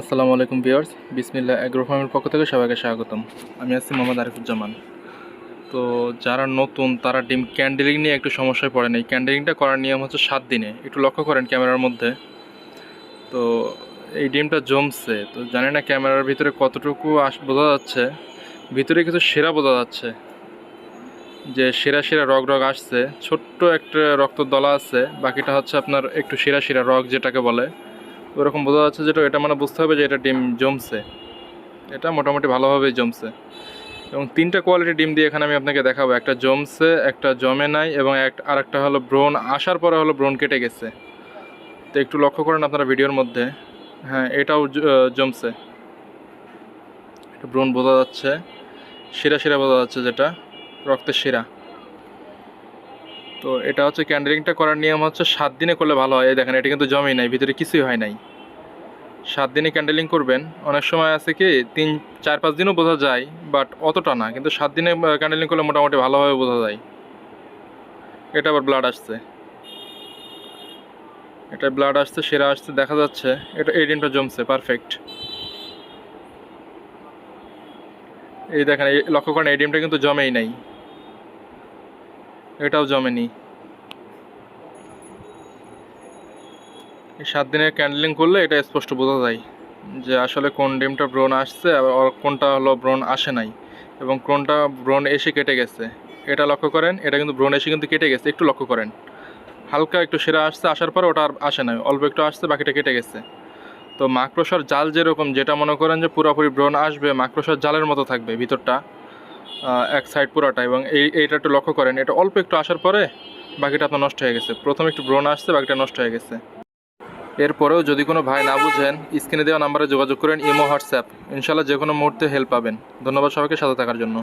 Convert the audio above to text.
আসসালামু আলাইকুম ভিউয়ার্স বিসমিল্লা অ্যাগ্রো ফার্মের পক্ষ থেকে সবাইকে স্বাগতম। আমি আছি মোহাম্মদ আরিফুজ্জামান। তো যারা নতুন, তারা ডিম ক্যান্ডেলিং নিয়ে একটু সমস্যায় পড়েন। এই ক্যান্ডেলিংটা করার নিয়ম হচ্ছে সাত দিনে। একটু লক্ষ্য করেন ক্যামেরার মধ্যে। তো এই ডিমটা জমছে। তো জানি না ক্যামেরার ভিতরে কতটুকু আস বোঝা যাচ্ছে। ভিতরে কিছু সেরা বোঝা যাচ্ছে। যে সেরা সেরা রগ রগ আসছে। ছোট্ট একটা রক্ত দলা আছে। বাকিটা হচ্ছে আপনার একটু সেরা সেরা রগ যেটাকে বলে। ওরকম বোঝা যাচ্ছে যেটা এটা মানে বুঝতে হবে যে এটা ডিম জমছে। এটা মোটামুটি ভালোভাবেই জমছে। এবং তিনটা কোয়ালিটি ডিম দিয়ে এখানে আমি আপনাকে দেখাবো। একটা জমছে, একটা জমে নাই এবং এক আরেকটা হলো ব্রণ। আসার পরে হলো ব্রণ কেটে গেছে। তো একটু লক্ষ্য করেন আপনারা ভিডিওর মধ্যে। হ্যাঁ এটাও জমছে। একটা ব্রণ বোঝা যাচ্ছে। শিরা শিরা বোঝা যাচ্ছে যেটা। রক্তের শিরা। তো এটা হচ্ছে ক্যান্ডেলিংটা করার নিয়ম হচ্ছে সাত দিনে করলে ভালো হয়। দেখেন, এটা কিন্তু জমেই নাই, ভিতরে কিছুই হয় নাই। সাত দিনে ক্যান্ডেলিং করবেন। অনেক সময় আছে কি, তিন, চার, পাঁচ দিনও বোঝা যায় বাট অতটা না। কিন্তু সাত দিনে ক্যান্ডেলিং করলে মোটামুটি ভালোভাবে বোঝা যায়। এটা আবার ব্লাড আসছে। এটা ব্লাড আসছে, সেরা আসছে, দেখা যাচ্ছে। এটা এই জমছে পারফেক্ট এই দেখেন, এই লক্ষ্য করেন, এই ডিমটা কিন্তু জমেই নাই। এটাও জমেনি। এই সাত দিনের ক্যান্ডেলিং করলে এটা স্পষ্ট বোঝা যায় যে আসলে কোন ডিমটা ব্রণ আসছে আর কোনটা হলো ব্রণ আসে নাই এবং কোনটা ব্রণ এসে কেটে গেছে। এটা লক্ষ্য করেন, এটা কিন্তু ব্রণ এসে কিন্তু কেটে গেছে, একটু লক্ষ্য করেন। হালকা একটু সেরা আসছে, আসার পরে ওটা আর আসে নাই, অল্প একটু আসছে, বাকিটা কেটে গেছে। তো মাকড়সার জাল যেরকম, যেটা মনে করেন যে পুরোপুরি ব্রণ আসবে, মাকড়সার জালের মতো থাকবে ভিতরটা। এক সাইড পুরোটা এবং এই, এইটা একটু লক্ষ্য করেন, এটা অল্প একটু আসার পরে বাকিটা আপনার নষ্ট হয়ে গেছে। প্রথমে একটু ব্রণ আসছে, বাকিটা নষ্ট হয়ে গেছে। এরপরেও যদি কোনো ভাই না বুঝেন, স্ক্রিনে দেওয়া নাম্বারে যোগাযোগ করেন, ইমো, হোয়াটসঅ্যাপ। ইনশাল্লাহ যে কোনো মুহূর্তে হেল্প পাবেন। ধন্যবাদ সবাইকে, সাথে থাকার জন্য।